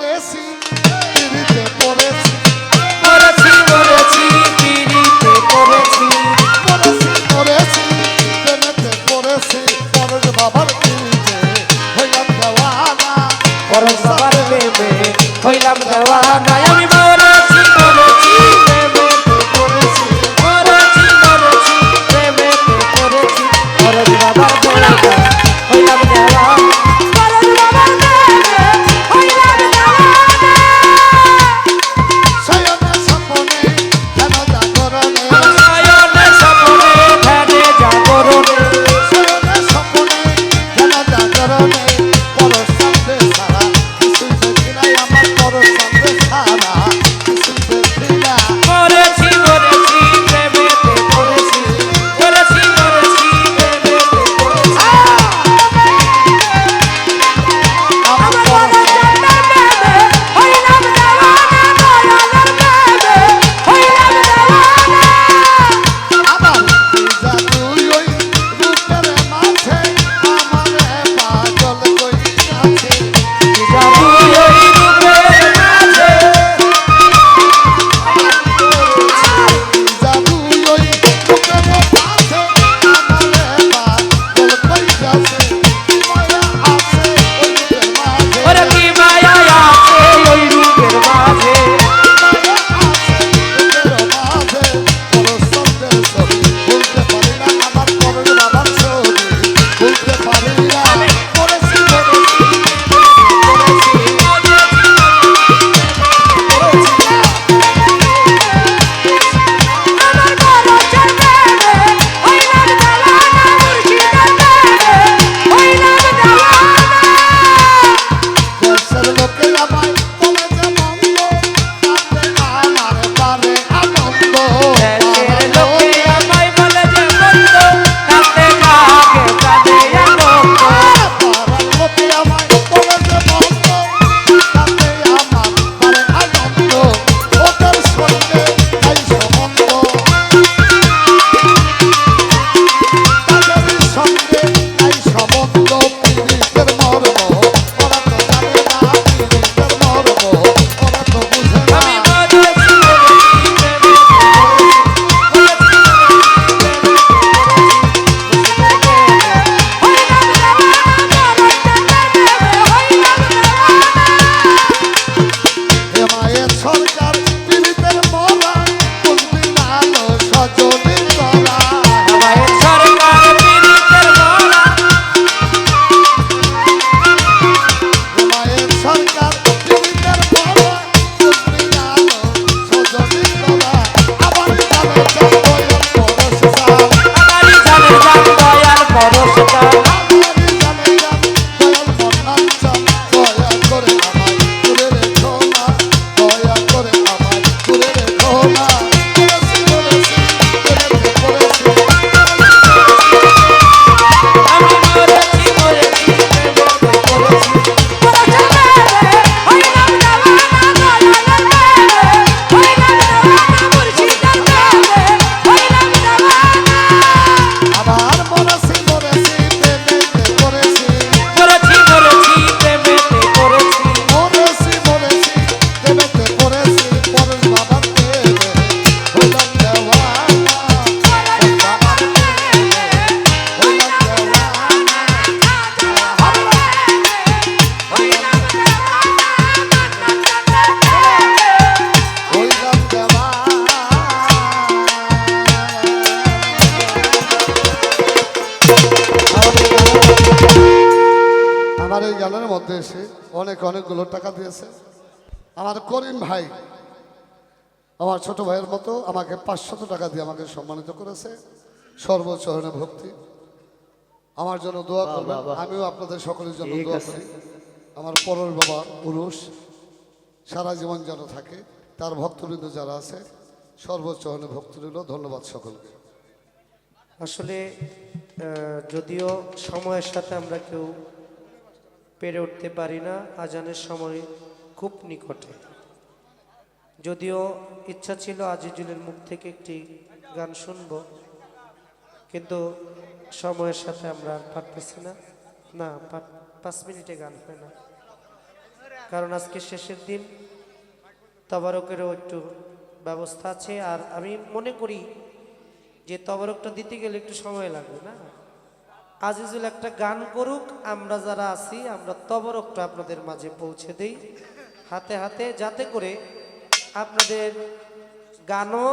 পিড়িতে পড়েছি পিড়িতে পড়েছি প্রেমেতে পড়েছি পরের বাবার পিড়িতে হইলাম দেওয়ানা। পরশ বাবার প্রেমে হইলাম দেওয়ানা আমি মরেছি গানের মধ্যে এসে অনেক অনেকগুলো টাকা দিয়েছে। আমার করিম ভাই আমার ছোট ভাইয়ের মতো আমাকে পাঁচশত টাকা দিয়ে আমাকে সম্মানিত করেছে। সর্বচরণে ভক্তি। আমার জন্য দোয়া করবেন। আমিও আপনাদের সকলের জন্য দোয়া করি। আমার পরের বাবা পুরুষ সারা জীবন যেন থাকে তার ভক্তবৃন্দ যারা আছে সর্বচরণে ভক্তি রইল। ধন্যবাদ সকলকে। আসলে যদিও সময়ের সাথে আমরা কেউ পেরে উঠতে পারি না আজানের সময় খুব নিকটে। যদিও ইচ্ছা ছিল আজিজুলের মুখ থেকে একটি গান শুনব, কিন্তু সময়ের সাথে আমরা আর পারতেছি না। না, পাঁচ মিনিটে গান হয় না। কারণ আজকে শেষের দিন, তবারকেরও একটু ব্যবস্থা আছে। আর আমি মনে করি যে তবারকটা দিতে গেলে একটু সময় লাগবে না? আজিজুল একটা গান করুক, আমরা যারা আছি, আমরা তবরকটা আপনাদের মাঝে পৌঁছে দেই। হাতে হাতে, যাতে করে আপনাদের গানও